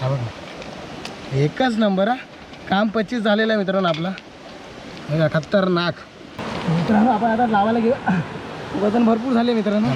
हा बघा. एकच नंबर हा. काम पच्चीस झालेलं आहे मित्रांनो आपला. बघा खतरनाक. मित्रांनो आपण आता लावायला घेऊ वजन भरपूर झाले मित्रांनो.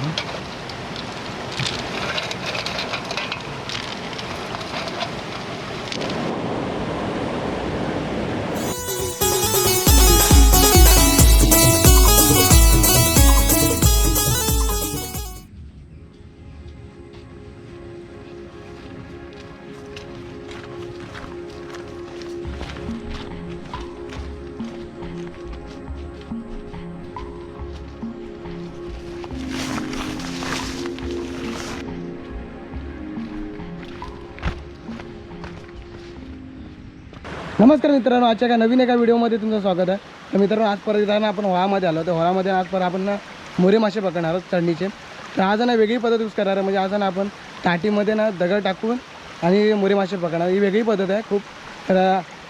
नमस्कार मित्रांनो आजच्या एका नवीन एका व्हिडिओमध्ये तुमचं स्वागत आहे. तर मित्रांनो आज परत येताना आपण व्हामध्ये आलो तर व्हामध्ये आज परत आपण ना मोरे मासे पकडणार आहोत चढणीचे तर आज ना वेगळी पद्धत यूज करणार आहे. म्हणजे आज ना आपण ताटीमध्ये ना दगड टाकून आणि मोरे मासे पकडणार ही वेगळी पद्धत आहे खूप. तर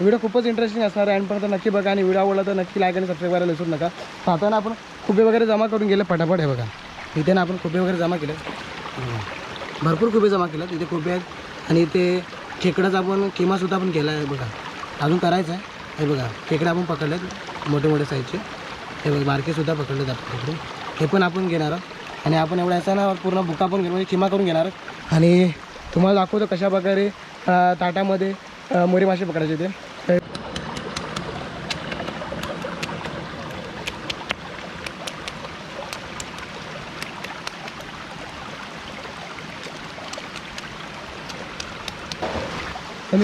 व्हिडिओ खूपच इंटरेस्टिंग असणार आहे. आणि पण नक्की बघा आणि व्हिडिओ आवडला तर नक्की लाईक आणि सबस्क्राईब करायला विसरू नका. तर आता ना आपण खुबे वगैरे जमा करून गेले. पटापट आहे बघा. इथे ना आपण खुबे वगैरे जमा केले भरपूर खुबे जमा केले इथे खुबे आहेत आणि इथे खेकडाचा आपण किमासुद्धा आपण केला आहे बघा. अजून करायचं आहे. हे बघा खेकडे आपण पकडलेत मोठे मोठे साईजचे हे बघा बारकेसुद्धा पकडलेत आपण खेकडे. हे पण आपण घेणार आहोत. आणि आपण एवढा याचा ना पूर्ण बुका पण घेणार म्हणजे किमा करून घेणार आहोत. आणि तुम्हाला दाखवतो कशा प्रकारे ताटामध्ये मोरी मासे पकडायचे ते.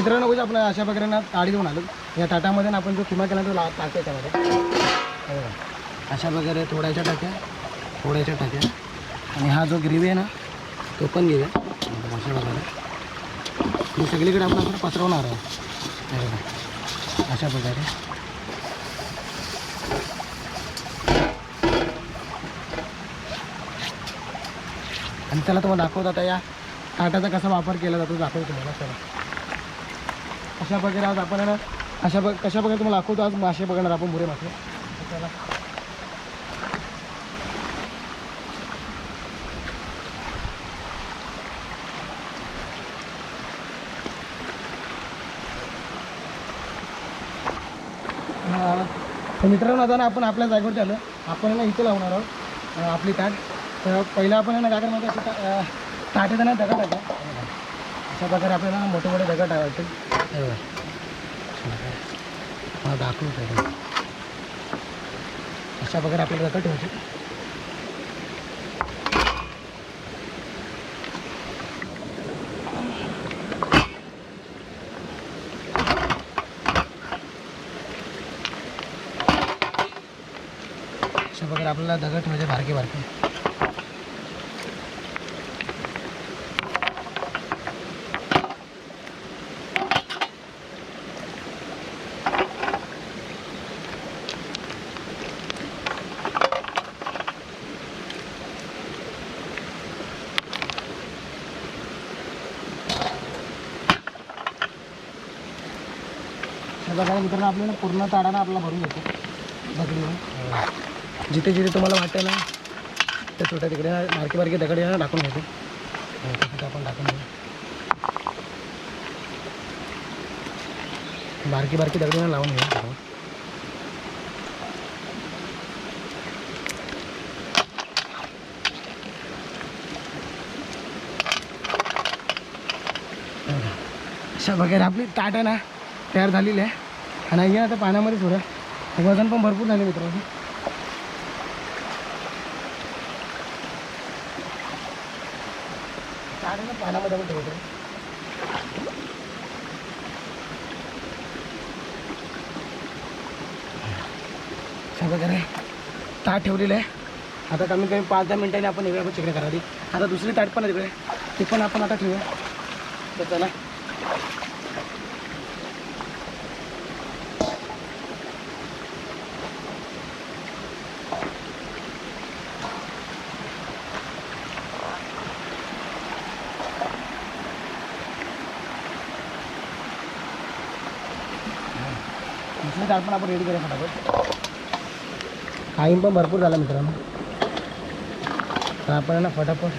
मित्रांनो बघा आपण अशा प्रकारे ना ताडी देऊन आलो. या ताटामध्ये ना आपण जो किमा केला तो ला टाकतो याच्यामध्ये अशा प्रकारे थोड्याच्या टाक्या थोड्याच्या टाक्या. आणि हा जो ग्रेव्ही आहे ना तो पण घेऊया अशा प्रकारे. आणि सगळीकडे आपण असं पसरवणार आहे अशा प्रकारे. आणि त्याला तुम्हाला दाखवत आता या ताटाचा कसा वापर केला जातो दाखवतो तुम्हाला. चला. अशा प्रकारे आज आपण ना अशा प्र कशा प्रकारे तुम्हाला दाखवतो आज मासे बघणार आपण बुरे मासे. तर तर मित्रांनो आता ना आपण आपल्या जागेवरती आलो. आपण ना इथे लावणार आहोत आपली ताट. तर पहिलं आपण आहे ना काय करणार असं ता- ना दगड टाका अशा प्रकारे आपल्याला मोठे मोठे दगड टाकायचे हे बघा. आहे. अशा प्रकारे आपल्याला दगड ठेवायचे अशा प्रकारे आपल्याला दगड ठेवायचे बारके बारके अशा मित्रांनो आपल्याला पूर्ण ताडाना आपला भरून येतो दगडीवर जिथे जिथे तुम्हाला वाटतं ना त्या छोट्या तिकडे ना बारकी बारकी दगड आहे टाकून घेतो. तिथे आपण टाकून घेऊ बारकी बारकी दगडी लावून घेऊ. सर्व. अशा वगैरे आपली ताट आहे ना. तयार झालेली आहे. आणि आहे आता पाण्यामध्ये थोडं वजन पण भरपूर झाले मित्रांनो. ताट पाण्यामध्ये आपण ठेवतो. वगैरे ताट ठेवलेलं आहे. आता कमीत कमी पाच दहा मिनिटांनी आपण येऊया आपण करावी. आता दुसरी ताट पण आहे तिकडे. ती पण आपण आता ठेवूया. तर चला. दुसरी पण आपण रेडी करूया फटाफट. टाईम पण भरपूर झाला मित्रांनो. तर आपण ना फटाफट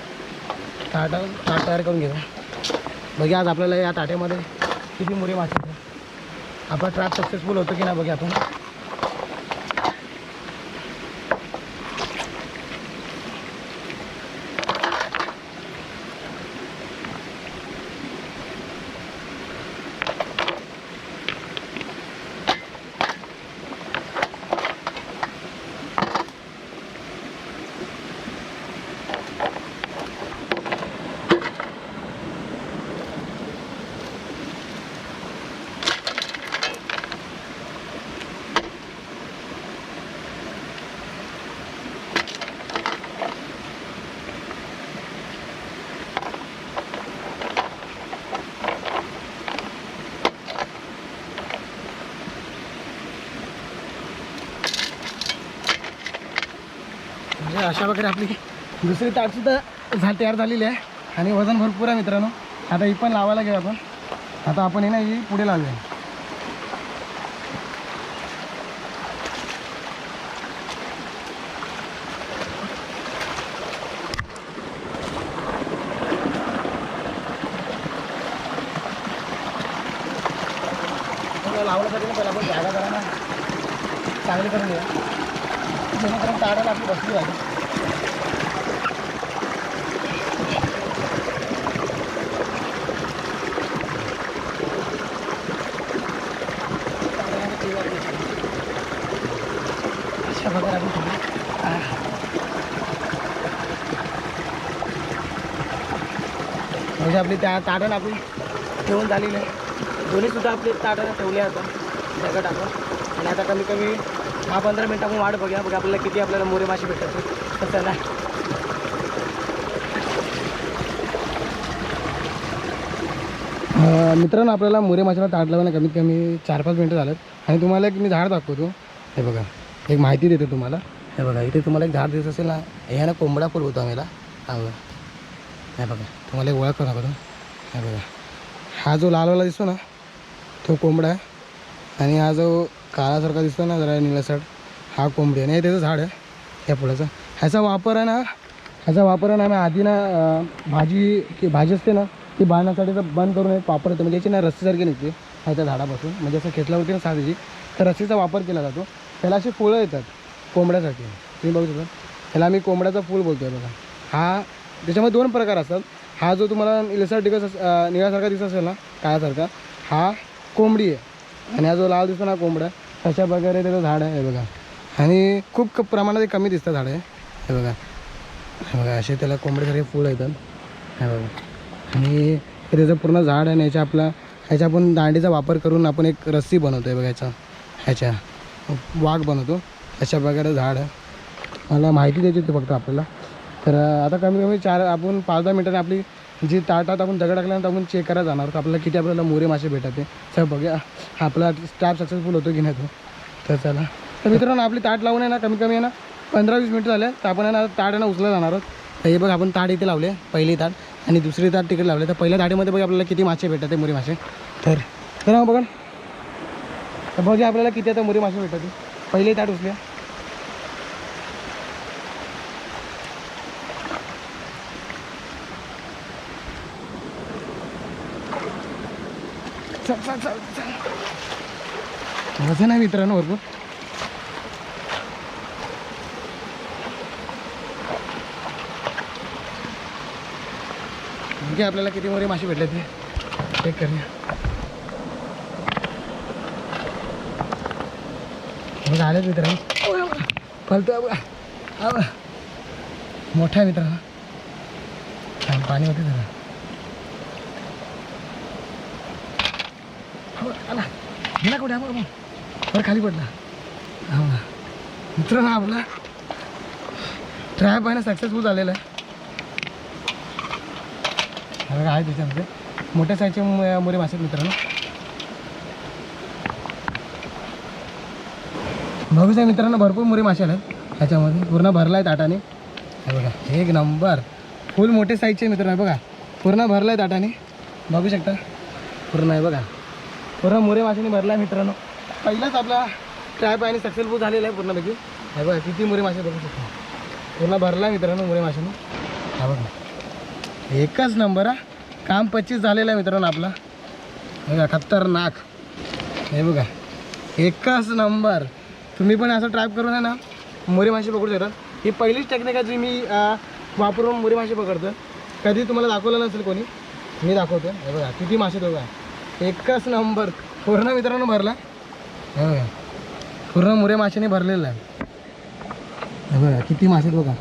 ताटा ताट तयार करून घेऊया बघा आज आपल्याला या ताट्यामध्ये किती मुरे मासे आपला ट्रॅप सक्सेसफुल होतो की नाही बघा आपण. अशा वगैरे आपली दुसरी ताटसुद्धा झा तयार झालेली आहे. आणि वजन भरपूर आहे मित्रांनो. आता ही पण लावायला घेऊ आपण. आता आपण हे ना ही पुढे लावूया. आपल्याला लावण्यासाठी पहिला आपण जागा करा ना चांगली करून घ्या जेणेकरून ताडाला आपली बसली पाहिजे अशा प्रकारे आपण ठेवू. आ. म्हणजे आपली त्या ताटानं आपली ठेवून झालेली आहे. दोन्हीसुद्धा आपले ताटानं ठेवले आता. दगड आपण. आणि आता कमी कमी दहा पंधरा मिनटं आपण वाट बघूया. बघा आपल्याला किती आपल्याला मोरे मासे भेटतात. ते. नाही मित्रांनो आपल्याला मोरे माशाला ताट लावायला कमीत कमी चार पाच मिनटं झालं आणि तुम्हाला एक मी झाड दाखवतो. हे बघा. एक माहिती देतो तुम्हाला. हे बघा इथे तुम्हाला एक झाड दिसत असेल ना. हे ना कोंबडा फुल होतो आम्हाला. हा बघा. हे बघा. तुम्हाला एक ओळख करा बरं. हे बघा. हा जो लालवाला दिसतो ना तो कोंबडा आहे. आणि हा जो काळासारखा दिसतो ना जरा निळसट हा कोंबडी आहे. नाही त्याचं झाड आहे या फुलाचं. ह्याचा वापर आहे ना ह्याचा वापर आहे ना आम्ही आधी ना भाजी की भाजी असते ना ती बांधण्यासाठी तर बंद करून एक वापरतो म्हणजे याची ना रस्सीसारखी निघते ह्याच्या झाडापासून. म्हणजे असं खेचल्यावरती ना साधीची तर रस्सीचा वापर केला जातो. त्याला अशी फुलं येतात कोंबड्यासाठी. तुम्ही बघू शकता. ह्याला आम्ही कोंबड्याचा फूल बोलतो आहे बघा. हा त्याच्यामध्ये दोन प्रकार असतात. हा जो तुम्हाला निळसर टिकस निळ्यासारखा दिसत असेल ना काळासारखा हा कोंबडी आहे. आणि हा जो लाल दिसतो ना कोंबडा तशा प्रकारे त्याचं झाड आहे हे बघा. आणि खूप क प्रमाणात कमी दिसतं झाड आहे हे बघा. हे बघा असे त्याला कोंबडीसारखे फुलं येतात. हे बघा. आणि हे त्याचं पूर्ण झाड आहे आणि ह्याच्या आपला ह्याच्या आपण दांडीचा वापर करून आपण एक रस्सी बनवतो आहे बघा ह्याचा ह्याच्या वाघ बनवतो. अशा प्रकारे झाड आहे. मला माहिती द्यायची होती फक्त आपल्याला. तर आता कमी कमी चार आपण पाच दहा मिनटाने आपली जी ताटात आपण दगड टाकल्यानंतर आपण चेक करायला जाणार. आहोत आपल्याला किती आपल्याला मोरे मासे भेटत आहे सर बघूया. आपला स्टाफ सक्सेसफुल होतो की नाही तो? तर चला. तर मित्रांनो आपली ताट लावून आहे ना कमी कमी आहे ना पंधरा वीस मिनटं झाले तर आपण आहे ना ताट आहे ना उचलत जाणार आहोत. तर हे बघ आपण ताट इथे लावले पहिली ताट. आणि दुसरी ताट तिकडे लावले तर पहिल्या ताटीमध्ये बघा आपल्याला किती मासे भेटत आहे मासे. तर तर मग बघा आपल्याला किती आता मुरी मासे भेटत आहे पहिली ताट उचल्या चल चल चल चल वजन आहे मित्रांनो भरपूर. म्हणजे आपल्याला किती मोरे मासे भेटले ते? चेक करूया. आलेच मित्रांनो. फलतो मोठा आहे मित्रांनो. पाणी होते जरा. हो, आला. गेला कुठे? हा मग बरं खाली पडला. हा. ना मित्रांनो आपला ट्रॅप आहे ना सक्सेसफुल झालेला आहे. आहे त्याच्यामध्ये. मोठ्या साईजचे मोरे मासे मित्रांनो. बघूच आहे मित्रांनो भरपूर मोरे मासे आले ह्याच्यामध्ये. पूर्ण भरला आहे ताटाने. हे बघा एक नंबर फुल मोठे साईजचे मित्रांनो हे बघा. पूर्ण भरला आहे ताटाने. बघू शकता? पूर्ण आहे बघा. पूर्ण मोरे माशाने भरला आहे मित्रांनो. पहिलाच आपला ट्रॅप आणि सक्सेसफुल झालेला आहे पूर्णपैकी. हे बघा किती मुरे मासे बघू शकतो. पूर्ण भरला आहे मित्रांनो मुरे माशाने. हा बघा. एकच नंबर हा. काम पच्चीस झालेलं आहे मित्रांनो आपला. बघा खतरनाक. हे बघा. एकच नंबर तुम्ही पण असं ट्राय करून आहे ना मुरे मासे पकडू शकतात ही पहिलीच टेक्निक आहे जी मी वापरून मुरे मासे पकडतो कधी तुम्हाला दाखवलं नसेल कोणी मी दाखवतो हे बघा किती मासे दोघा एकच नंबर पूर्ण मित्रांनो भरला. बघा पूर्ण मुरे माशाने भरलेलं आहे. हे बघा किती मासे आहेत बघा.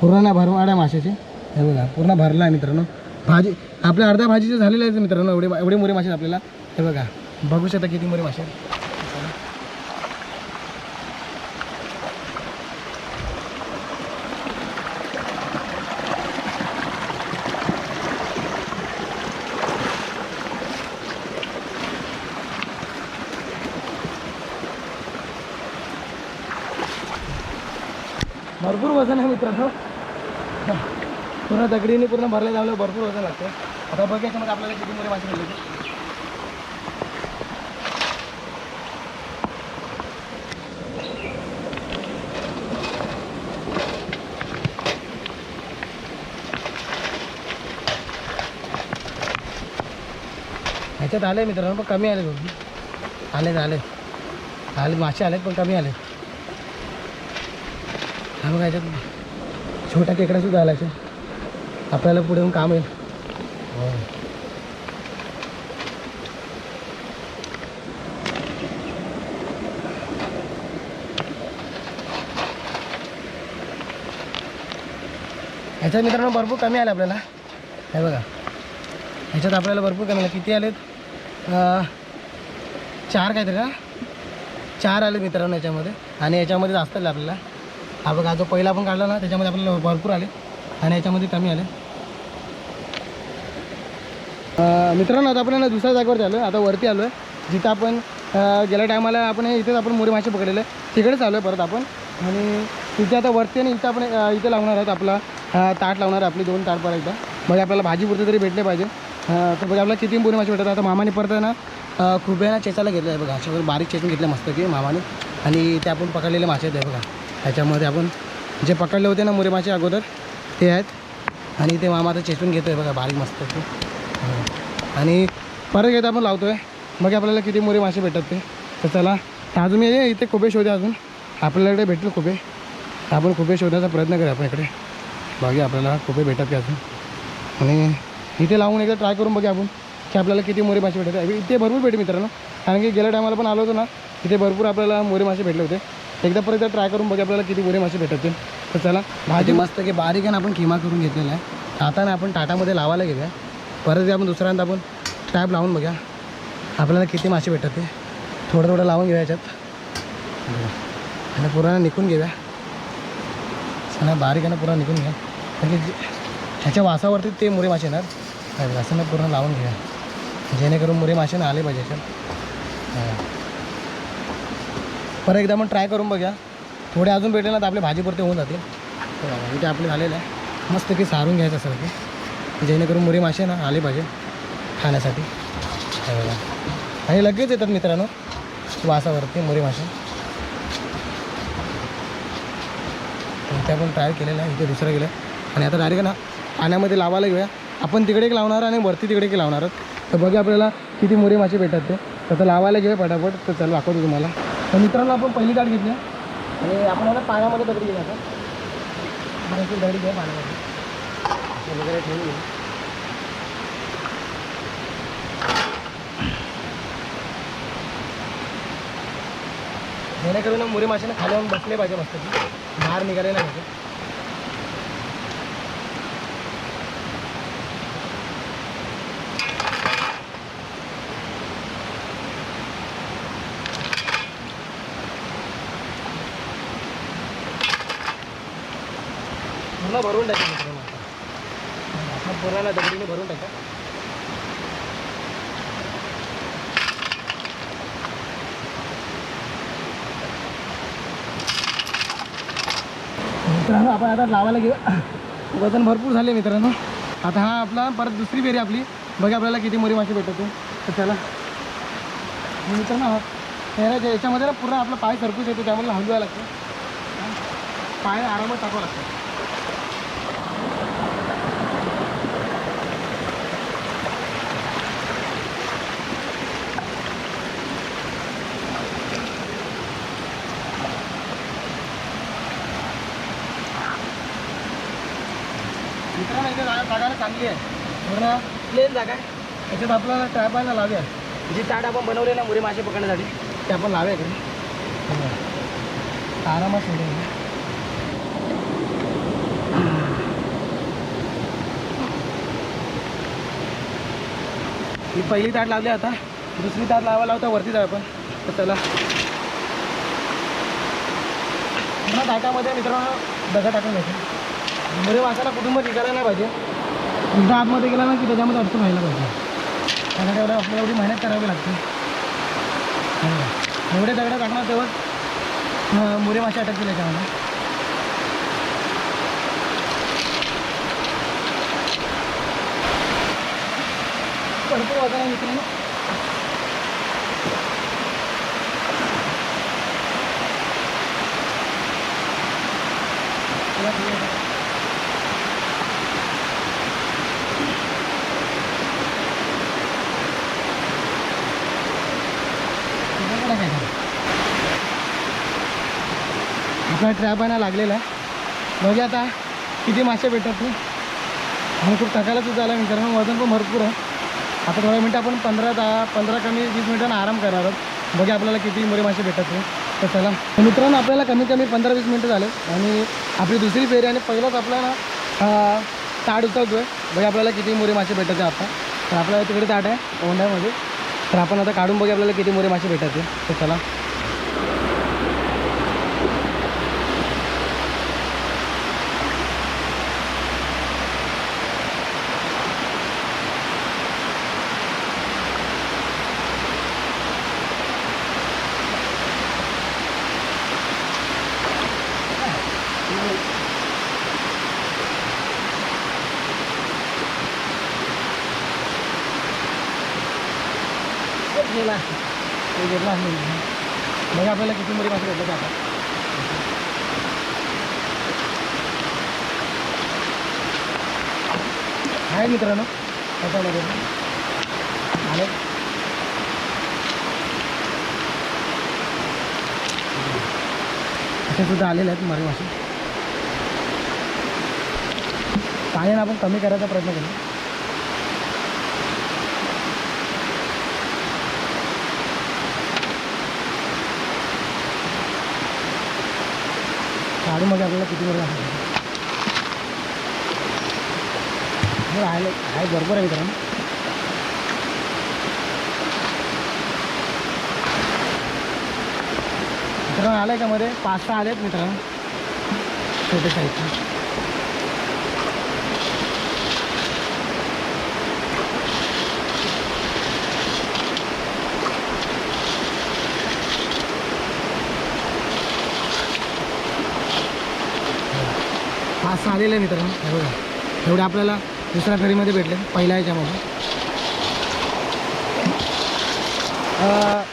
पूर्ण ना भरवाड्या माशाचे. हे बघा पूर्ण भरला आहे मित्रांनो. भाजी आपल्या अर्ध्या भाजीचे झालेले आहेत मित्रांनो एवढे एवढे मुरे मासे आहेत आपल्याला. हे बघा बघू शकता किती मुरे मासे आहेत भरपूर वजन आहे मित्रांनो. पूर्ण दगडीने पूर्ण भरले जावलं भरपूर वजन लागते. आता बघ याच्यामध्ये आपल्याला किती मोठे मासे मिळते ह्याच्यात आले मित्रांनो पण कमी आले दोघी आले आले. आले मासे आलेत पण कमी आले. हा बघा ह्याच्यात. छोटा केकडा सुद्धा आला असेल आपल्याला पुढे येऊन काम येईल. हो. ह्याच्यात मित्रांनो भरपूर कमी आले आपल्याला. हे बघा. ह्याच्यात आपल्याला भरपूर कमी आले. किती आलेत? चार काहीतरी का चार आले मित्रांनो याच्यामध्ये आणि याच्यामध्ये जास्त आले आपल्याला. हा बघा जो पहिला आपण काढला ना त्याच्यामध्ये आपल्याला भरपूर आले आणि याच्यामध्ये कमी आले. मित्रांनो आता आपण ना दुसऱ्या जागेवर आलो आहे आता वरती आलो आहे जिथं आपण गेल्या टायमाला आपण इथेच आपण मोरी मासे पकडलेले. तिकडेच आलो आहे परत आपण. आणि तिथे आता वरती आणि इथं आपण इथं इथे लावणार आहोत आपला ताट लावणार आहे आपली दोन ताट परत एकदा. म्हणजे आपल्याला भाजी पुरते तरी भेटले पाहिजे. तर बघा आपल्याला किती मोरी मासे भेटतात. आता मामाने परत ना खूप वेळा चेचायला घेतलं आहे बघा. अशा बारीक चेचून घेतलं मस्त की मामाने. आणि ते आपण पकडलेले मासे आहेत बघा. ह्याच्यामध्ये आपण जे पकडले होते ना मोरे मासे अगोदर ते आहेत. आणि ते मामा आता चेचून घेतो आहे बघा बारीक मस्त ते. आणि परत एकदा आपण लावतो आहे मग आपल्याला किती मोरे मासे भेटतात ते. तर चला अजून मी इथे खुबे शोधे अजून. आपल्याकडे भेटले खुबे. आपण खुबे शोधायचा प्रयत्न करूया आपण इकडे. बघूया आपल्याला खुबे भेटतात की अजून. आणि इथे लावून एकदा ट्राय करून बघूया आपण की आपल्याला किती मोरे मासे भेटतात. इथे भरपूर भेटे मित्रांनो. कारण की गेल्या टायमाला पण आलो होतो ना इथे भरपूर आपल्याला मोरे मासे भेटले होते. एकदा परत एकदा ट्राय करून बघा आपल्याला किती मोरे मासे भेटतील. ते तर चला भाजी मस्त की बारीक आहे आपण किमा करून घेतलेला आहे. आता ना आपण ताटामध्ये लावायला घेऊया परत आपण दुसऱ्यांदा आपण टॅप लावून बघा आपल्याला किती मासे भेटतात ते. थोडं थोडं लावून घेऊया याच्यात. आणि पुरा निघून घेऊया. चला बारीक आहे ना पुरा निघून घ्या म्हणजे जे- ह्याच्या वासावरती ते मुरे मासे येणार. असं ना पूर्ण लावून घ्या जेणेकरून मुरे मासे ना आले पाहिजे याच्यात. परत एकदा आपण ट्राय करून बघूया. थोडे अजून भेटेल ना तर आपले भाजीपुरते होऊन जातील. इथे आपले झालेलं आहे. मस्त की सारून घ्यायचं असं की जेणेकरून मुरी मासे ना आले पाहिजे खाण्यासाठी. आणि लगेच येतात मित्रांनो वासावरती मुरी मासे. इथे आपण ट्राय केलेलं आहे. इथे दुसरं गेलं. आणि आता डायरेक्ट ना पाण्यामध्ये लावायला घेऊया. आपण तिकडे एक लावणार आणि वरती तिकडे एक लावणार आहोत. तर बघा आपल्याला किती मुरी मासे भेटतात ते. तर लावायला घेऊया पटापट. तर चल दाखवतो तुम्हाला. तर मित्रांनो आपण पहिली गाठ घेतली. आणि आपण आता पाण्यामध्ये दगडी घेऊया आता बऱ्याचशी दगडी घ्या पाण्यामध्ये वगैरे ठेवून जेणेकरून मुरे माशाने खाली बसले पाहिजे मस्त की बाहेर निघाले नाही पाहिजे. पूर्ण भरून टाकेल मित्रांनो आता. आपण दगडीने भरून टाका. मित्रांनो आपण आता लावायला घेऊ वजन भरपूर झाले मित्रांनो. आता हा आपला परत दुसरी फेरी आपली. बघा आपल्याला किती मोरी मासे भेटतो तर त्याला मित्रांनो हा याच्यामध्ये ना पूर्ण आपला पाय सरकूच येतो त्यामुळे हलवायला लागतं. पाय आरामात टाकावं लागतं जागा चांगली आहे. पूर्ण प्लेन जागा आहे. त्याच्यात आपल्याला ट्रॅपायला लावूया जी ताट आपण बनवले ना मुरे मासे पकडण्यासाठी ते आपण लावूया बघा. आरामात सोडूया ही पहिली ताट लावली आता. दुसरी ताट लावायला होता वरती जाऊ आपण. तर चला. ताटामध्ये मित्रांनो दगड टाकून घ्यायचे मुरे माशाला कुटुंब विकायला नाही पाहिजे. एकदा आतमध्ये गेला ना की त्याच्यामध्ये अडचण व्हायला पाहिजे. त्यासाठी एवढं आपल्याला एवढी मेहनत करावी लागते. एवढे दगडं टाकणार तेव्हाच मोरे मुरे मासे अटकतील याच्यामध्ये. भरपूर वाजायला मित्रांनो चला, ठीक आहे. तुझ्याकडे काय झालं? आपला ट्रॅप आहे ना लागलेला आहे. बघूया आता किती मासे भेटतात ते. आणि खूप थकायलाच सुद्धा आला मित्रांनो. वजन पण भरपूर आहे. आता थोड्या मिनटं आपण पंधरा दहा पंधरा कमी वीस मिनिटांना आराम करणार आहोत. बघा आपल्याला किती मोरे मासे भेटतात ते. तर चला. मित्रांनो आपल्याला कमीत कमी पंधरा वीस मिनटं झाले. आणि आपली दुसरी फेरी आणि पहिलाच आपल्याला ताट उचलतो आहे बघा आपल्याला किती मोरे मासे भेटतात आता. तर आपल्याला तिकडे ताट आहे ओंड्यामध्ये तर आपण आता काढून बघा आपल्याला किती मोरे मासे भेटतात तर चला गेला ते घेतला बघा आपल्याला किती मोरी मासे भेटलं आता आहे मित्रांनो. त्याच्यामध्ये. आले असे सुद्धा आलेले आहेत मरे मासे. पाण्यानं आपण कमी करायचा प्रयत्न करू. काढून मग आपल्याला किती बरं थोडं आहे आहे बरोबर आहे कारण मित्रांनो आलं आहे का मध्ये पाच सहा आले आहेत मित्रांनो. छोटे साईजचे पाच सहा आलेले आहे मित्रांनो. बघा. एवढे आपल्याला दुसऱ्या फेरीमध्ये भेटले पहिल्या ह्याच्यामध्ये.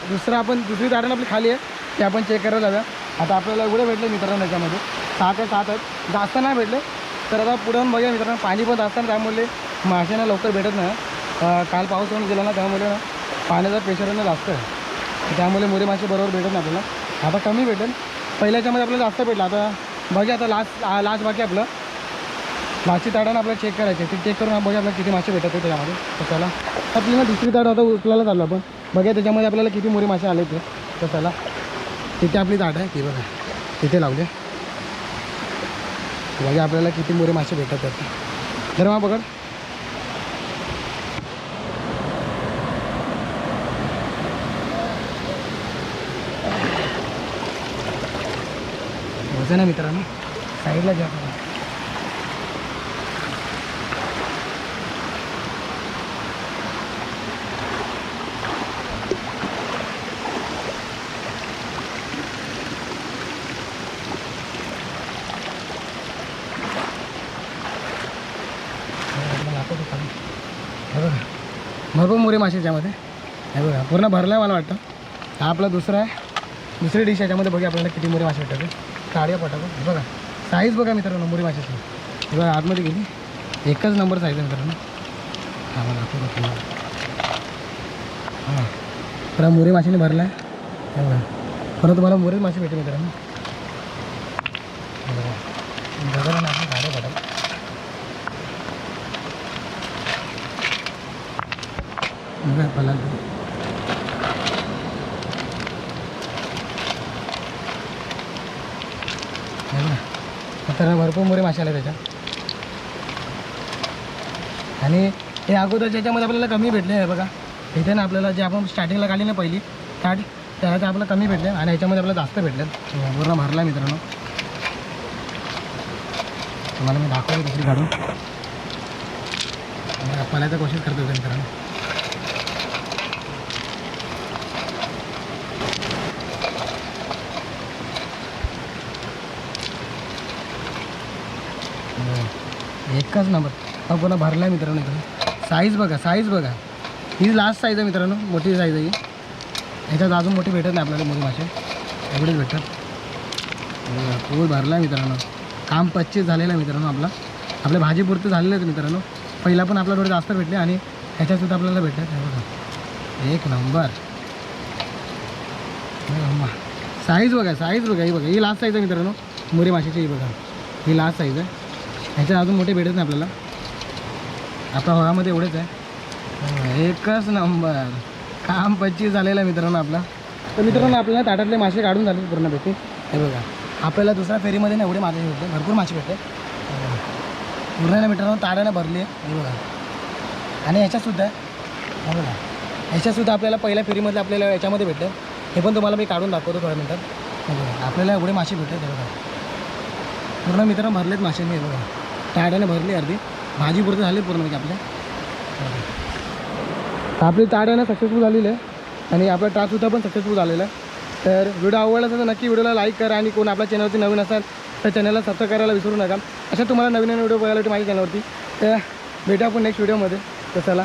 दुसरं आपण दुसरी तारण आपली खाली आहे ते आपण चेक करायला जाऊया. आता आपल्याला एवढे भेटले मित्रांनो याच्यामध्ये सहा ते सात आहेत. जास्त नाही भेटले तर आता पुढे बघूया मित्रांनो. पाणी पण जास्त नाही त्यामुळे माशांना लवकर भेटत नाही. काल पाऊस होऊन गेला ना त्यामुळे ना पाण्याचा प्रेशर ना जास्त आहे. त्यामुळे मुरे मासे बरोबर भेटत नाही आपल्याला. आता कमी भेटेल. पहिल्या याच्यामध्ये आपल्याला जास्त भेटलं. आता बघूया आता लास्ट लास्ट बाकी आपलं. मासे ताडानं आपल्याला चेक करायचे ते चेक करून बघा आपल्याला किती मासे भेटत होते त्याच्यामध्ये तर आपली ना दुसरी ताड आता उचलायला चाललो आपण. बघा त्याच्यामध्ये आपल्याला किती मोरे मासे आले ते तर तिथे आपली ताट आहे. ती बघा. तिथे लावले बघा आपल्याला किती मोरे मासे भेटत आहेत तर मग बघा ना मित्रांनो. साईडला घ्या आपण. हे बघा भरपूर मोरे मासे याच्यामध्ये हे बघा पूर्ण भरला आहे मला वाटतं. हा आपला दुसरा आहे. दुसरी डिश याच्यामध्ये बघा आपल्याला किती मोरे मासे भेटतात. काड्या पटाको बघा साईज बघा मित्रांनो मोरे माशाची हे बघा आतमध्ये गेली. एकच नंबर साईज आहे मित्रांनो. हा मला दाखवतो हां. पुरा मोरे माशाने भरला आहे हे बघा. परत तुम्हाला मोरे मासे भेटेल मित्रांनो हे बघा बघा ना आपली गाड्या पटाको बघा पलाल तर भरपूर मोरे मासे आले त्याच्यात आणि हे अगोदर ज्याच्यामध्ये आपल्याला कमी भेटले आहे बघा. इथे ना आपल्याला जे आपण स्टार्टिंगला काढली ना पहिली स्टार्ट त्याला तर आपल्याला कमी भेटले आणि ह्याच्यामध्ये आपल्याला जास्त भेटले. पूर्ण मारला मित्रांनो. तुम्हाला मी दाखवतो दुसरी काढून. पाण्याचा कोशिश करतो मित्रांनो. एकच नंबर हा कोणा भरला आहे मित्रांनो इथं साईज बघा साईज बघा. ही लास्ट साईज आहे मित्रांनो मोठी साईज आहे ही. ह्याच्यात अजून मोठी भेटत नाही आपल्याला मोठी मासे एवढेच भेटतात. बघा, भरला आहे मित्रांनो. काम पच्चीस झालेलं आहे मित्रांनो आपला. आपल्या भाजीपुरतं झालेलं आहे मित्रांनो. पहिला पण आपला थोडे जास्त भेटले आणि ह्याच्यातसुद्धा आपल्याला भेटत हे बघा. एक नंबर साईज बघा साईज बघा ही बघा. ही लास्ट साईज आहे मित्रांनो. मुरी माशीची ही बघा. ही लास्ट साईज आहे. ह्याच्यात अजून मोठे भेटत नाही आपल्याला. आता हवामध्ये एवढेच आहे. एकच नंबर. काम पच्चीस झालेलं आहे मित्रांनो आपला. तर मित्रांनो आपल्याला ताटातले मासे काढून झाले पूर्णपैकी. हे बघा. आपल्याला दुसऱ्या फेरीमध्ये ना एवढे मासे भेटते भरपूर मासे भेटते पूर्ण ना मित्रांनो ताड्यानं भरली आहे. हे बघा. आणि ह्याच्यातसुद्धा आहे हे बघा. ह्याच्यातसुद्धा आपल्याला पहिल्या फेरीमध्ये आपल्याला याच्यामध्ये भेटतं हे पण तुम्हाला मी काढून दाखवतो थोड्या मिनटात. हे बघा. आपल्याला एवढे मासे भेटतात हे बघा. पूर्ण मित्रांनो भरलेत मासे मी हे बघा. ताड्याने भरली अर्धी. भाजी पुरते झाली पूर्ण म्हणजे आपल्या. आपली ताड्यानं सक्सेसफुल झालेली आहे. आणि आपला टास्कसुद्धा पण सक्सेसफुल झालेला आहे. तर व्हिडिओ आवडला असेल तर नक्की व्हिडिओला लाईक करा आणि कोण आपल्या चॅनलवरती नवीन असाल तर चॅनलला सबस्क्राईब करायला विसरू नका. अशा तुम्हाला नवीन नवीन व्हिडिओ बघायला माझ्या चॅनलवरती तर भेटा आपण नेक्स्ट व्हिडिओमध्ये तर चला.